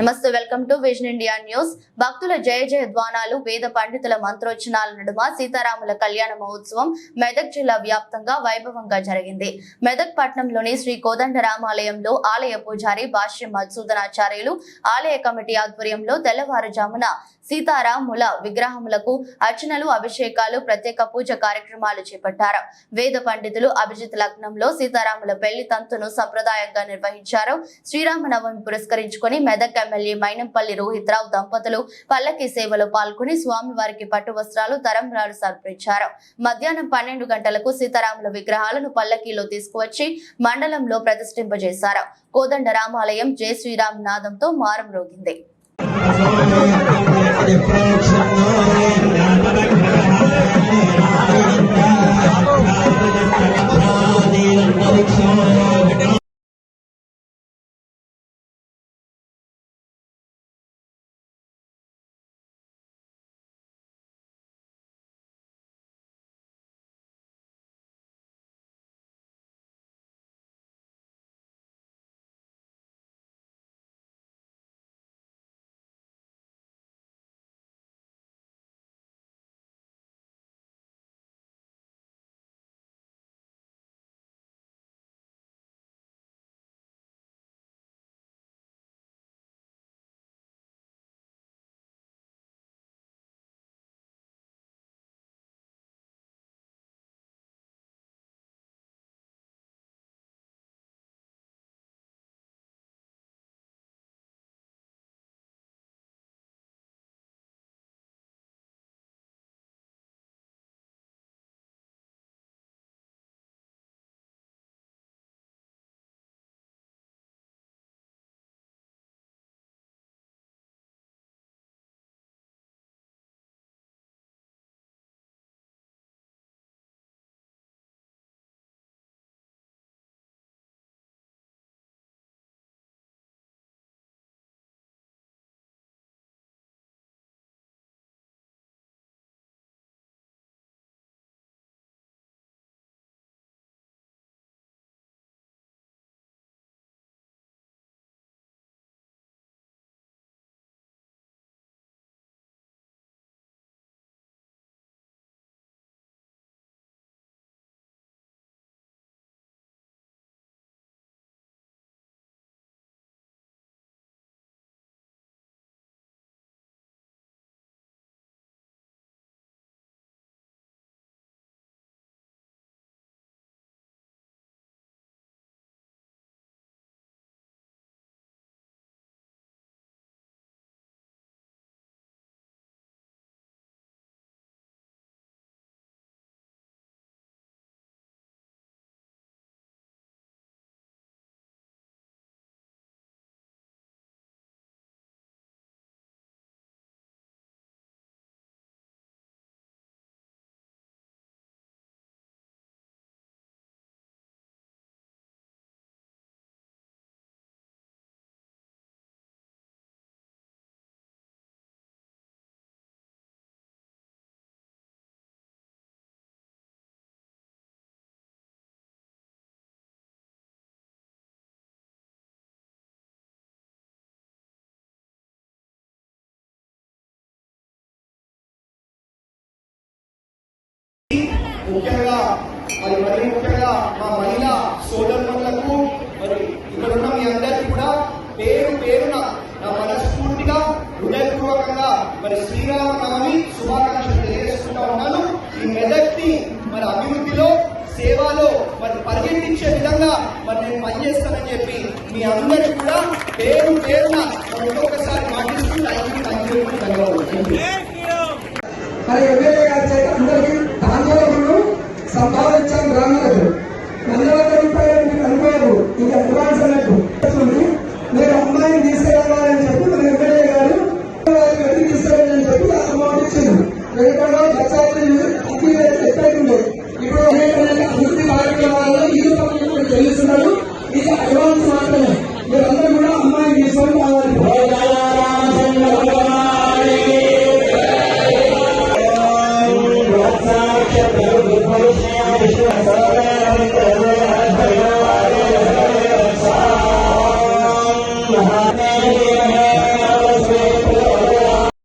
నమస్తే welcome to vision India news. భక్తుల జయ జయ ద్వానాలు వేద పండితుల మంత్రోచ్చనాల నడుమ సీతారాముల కళ్యాణ మహోత్సవం మెదక్ జిల్లా వ్యాప్తంగా వైభవంగా జరిగింది. మెదక్ పట్టణంలోని శ్రీ కోదండరామాలయంలో ఆలయ పూజారి భాష్య మధుసూదనాచార్యులు ఆలయ కమిటీ ఆధ్వర్యంలో తెల్లవారుజామున సీతారాముల విగ్రహములకు అర్చనలు అభిషేకాలు ప్రత్యేక పూజ కార్యక్రమాలు చేపట్టారు. వేద పండితులు అభిజిత్ లగ్నంలో సీతారాముల పెళ్ళి తంతును సంప్రదాయంగా నిర్వహించారు. శ్రీరామనవమి పురస్కరించుకొని మెదక్ ఎమ్మెల్యే మైనంపల్లి రోహిత్రావు దంపతులు పల్లకి సేవలో పాల్గొని స్వామివారికి పట్టు వస్త్రాలు తరంబ్రాలు సమర్పించారు. మధ్యాహ్నం పన్నెండు గంటలకు సీతారాముల విగ్రహాలను పల్లకీలో తీసుకువచ్చి మండలంలో ప్రతిష్ఠింపజేశారు. కోదండ రామాలయం జయ శ్రీరామ్ నాదంతో మారం రోగింది. ముఖ్యంగా మరి మరీ ముఖ్యంగా మా మహిళా సోదరులకు మరి ఇక్కడ ఉన్న మీ అందరికీ కూడా పేరు పేరున నా మనస్ఫూర్తిగా హృదయపూర్వకంగా మరి శ్రీరామనవమి శుభాకాంక్షలు తెలియజేసుకుంటా ఉన్నాను. ఈ మెదక్ని మరి అభివృద్ధిలో సేవలో మరి పరిగెత్తించే విధంగా మరి నేను పనిచేస్తానని చెప్పి మీ అందరికీ కూడా పేరు పేరున మరి ఇంకొకసారి మాటిస్తూ థ్యాంక్ యూ థ్యాంక్ యూ ధన్యవాదాలు మరి ఎమ్మెల్యే గారి చేత అందరికీ Sambalcha